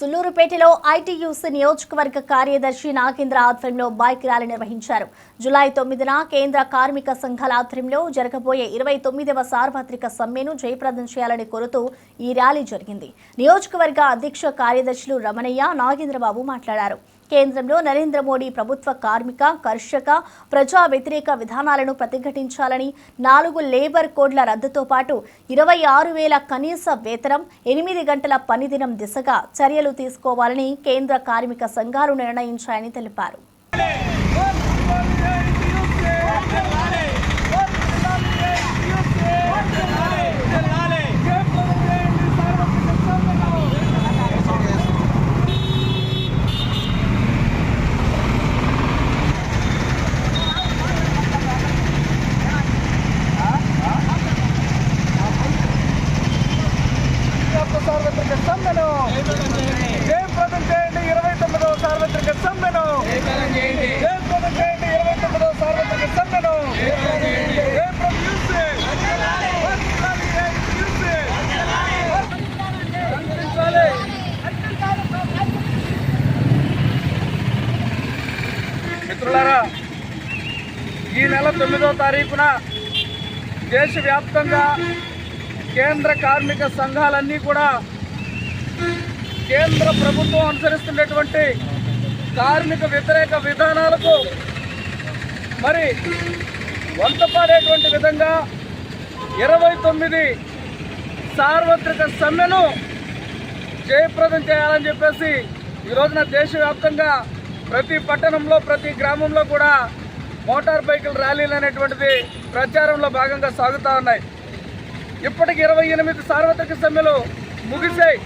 సుల్లూరుపేటలో ITUC నియోజకవర్గ కార్యదర్శి నాగేంద్ర ఆధ్వర్యంలో బైక్ ర్యాలీ నిర్వహించారు. జులై తొమ్మిదిన కేంద్ర కార్మిక సంఘాల ఆధ్వర్యంలో జరగబోయే ఇరవై తొమ్మిదవ సార్వత్రిక సమ్మెను జయప్రదం చేయాలని కోరుతూ ఈ ర్యాలీ జరిగింది. నియోజకవర్గ అధ్యక్ష కార్యదర్శులు రమణయ్య నాగేంద్రబాబు మాట్లాడారు. కేంద్రంలో నరేంద్ర మోడీ ప్రభుత్వ కార్మిక కర్షక ప్రజా వ్యతిరేక విధానాలను ప్రతిఘటించాలని నాలుగు లేబర్ కోడ్ల రద్దుతో పాటు ఇరవై ఆరు వేల కనీస వేతనం ఎనిమిది గంటల పనిదినం దిశగా చర్యలు తీసుకోవాలని కేంద్ర కార్మిక సంఘాలు నిర్ణయించాయని తెలిపారు యొక్క సార్వత్రిక సమ్మెను జయప్రదం చేయండి ఇరవై తొమ్మిదవ సార్వత్రిక సమ్మెను జయప్రదం చేయండి ఇరవై తొమ్మిదవ సార్వత్రిక సమ్మెను జయప్రదం యూసే. వర్ధిల్లాలి యూసే. కనిపించాలి. మిత్రులారా ఈ నెల తొమ్మిదో తారీఖున దేశవ్యాప్తంగా కేంద్ర కార్మిక సంఘాలన్నీ కూడా కేంద్ర ప్రభుత్వం అనుసరిస్తున్నటువంటి కార్మిక వ్యతిరేక విధానాలకు మరి వంతపాడేటువంటి విధంగా ఇరవై తొమ్మిది సార్వత్రిక సమ్మెను జయప్రదం చేయాలని చెప్పేసి ఈ రోజున దేశవ్యాప్తంగా ప్రతి పట్టణంలో ప్రతి గ్రామంలో కూడా మోటార్ బైకుల ర్యాలీలు అనేటువంటిది ప్రచారంలో భాగంగా సాగుతూ ఉన్నాయి. ఇప్పటికి ఇరవై ఎనిమిది సార్వత్రిక సమ్మెలు ముగిశాయి.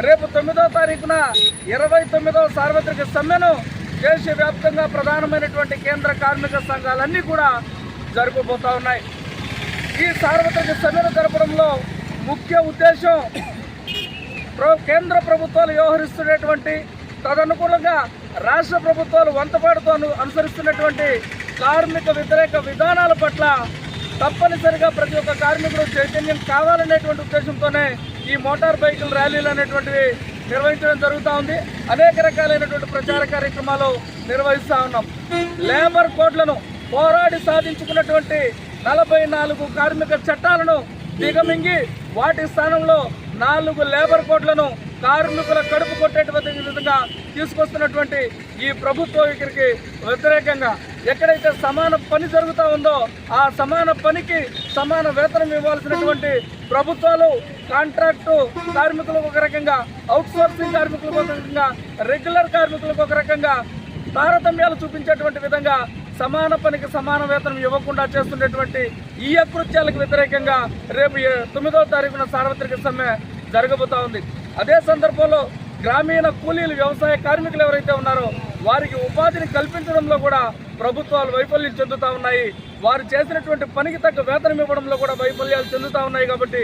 రేపు తొమ్మిదో తారీఖున ఇరవై తొమ్మిదవ సార్వత్రిక సమ్మెను దేశవ్యాప్తంగా ప్రధానమైనటువంటి కేంద్ర కార్మిక సంఘాలన్నీ కూడా జరుపుబోతూ ఉన్నాయి. ఈ సార్వత్రిక సమ్మెను జరపడంలో ముఖ్య ఉద్దేశం ప్ర- కేంద్ర ప్రభుత్వాలు వ్యవహరిస్తున్నటువంటి తదనుకూలంగా రాష్ట్ర ప్రభుత్వాలు వంతపాడుతో అనుసరిస్తున్నటువంటి కార్మిక వ్యతిరేక విధానాల పట్ల తప్పనిసరిగా ప్రతి ఒక్క కార్మికుడు చైతన్యం కావాలనేటువంటి ఉద్దేశంతోనే ఈ మోటార్ బైకుల ర్యాలీలు అనేటువంటివి నిర్వహించడం జరుగుతూ ఉంది. అనేక రకాలైనటువంటి ప్రచార కార్యక్రమాలు నిర్వహిస్తూ ఉన్నాం. లేబర్ కోడ్లను పోరాడి సాధించుకున్నటువంటి నలభై నాలుగు కార్మిక చట్టాలను దిగమింగి వాటి స్థానంలో నాలుగు లేబర్ కోడ్లను కార్మికుల కడుపు కొట్టేటువంటి విధంగా తీసుకొస్తున్నటువంటి ఈ ప్రభుత్వం ఇక్కడికి వ్యతిరేకంగా ఎక్కడైతే సమాన పని జరుగుతూ ఉందో ఆ సమాన పనికి సమాన వేతనం ఇవ్వాల్సినటువంటి ప్రభుత్వాలు కాంట్రాక్టు కార్మికులకు ఒక రకంగా అవుట్సోర్సింగ్ కార్మికులకు ఒక రకంగా రెగ్యులర్ కార్మికులకు ఒక రకంగా తారతమ్యాలు చూపించేటువంటి విధంగా సమాన పనికి సమాన వేతనం ఇవ్వకుండా చేస్తున్నటువంటి ఈ అకృత్యాలకు వ్యతిరేకంగా రేపు తొమ్మిదవ తారీఖున సార్వత్రిక సమ్మె జరగబోతా ఉంది. అదే సందర్భంలో గ్రామీణ కూలీలు వ్యవసాయ కార్మికులు ఎవరైతే ఉన్నారో వారికి ఉపాధిని కల్పించడంలో కూడా ప్రభుత్వాలు వైఫల్యం చెందుతూ ఉన్నాయి. వారు చేసినటువంటి పనికి తగ్గ వేతనం ఇవ్వడంలో కూడా వైఫల్యాలు చెందుతూ ఉన్నాయి కాబట్టి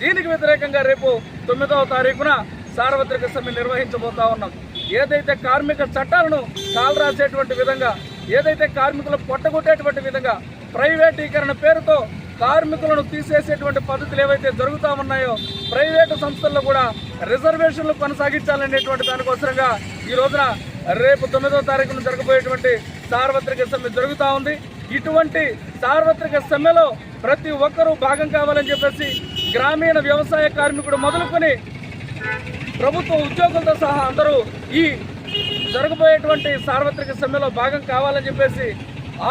దీనికి వ్యతిరేకంగా రేపు తొమ్మిదవ తారీఖున సార్వత్రిక సమ్మె నిర్వహించబోతా ఉన్నాం. ఏదైతే కార్మిక చట్టాలను కాలరాసేటువంటి విధంగా ఏదైతే కార్మికులు పొట్టగొట్టేటువంటి విధంగా ప్రైవేటీకరణ పేరుతో కార్మికులను తీసేసేటువంటి పద్ధతులు ఏవైతే జరుగుతూ ఉన్నాయో ప్రైవేటు సంస్థల్లో కూడా రిజర్వేషన్లు కొనసాగించాలనేటువంటి దానికోసరంగా ఈ రోజున రేపు తొమ్మిదో తారీఖున జరగబోయేటువంటి సార్వత్రిక సమ్మె జరుగుతూ ఉంది. ఇటువంటి సార్వత్రిక సమ్మెలో ప్రతి ఒక్కరూ భాగం కావాలని చెప్పేసి గ్రామీణ వ్యవసాయ కార్మికుడు మొదలుకొని ప్రభుత్వ ఉద్యోగులతో సహా అందరూ ఈ జరగబోయేటువంటి సార్వత్రిక సమ్మెలో భాగం కావాలని చెప్పేసి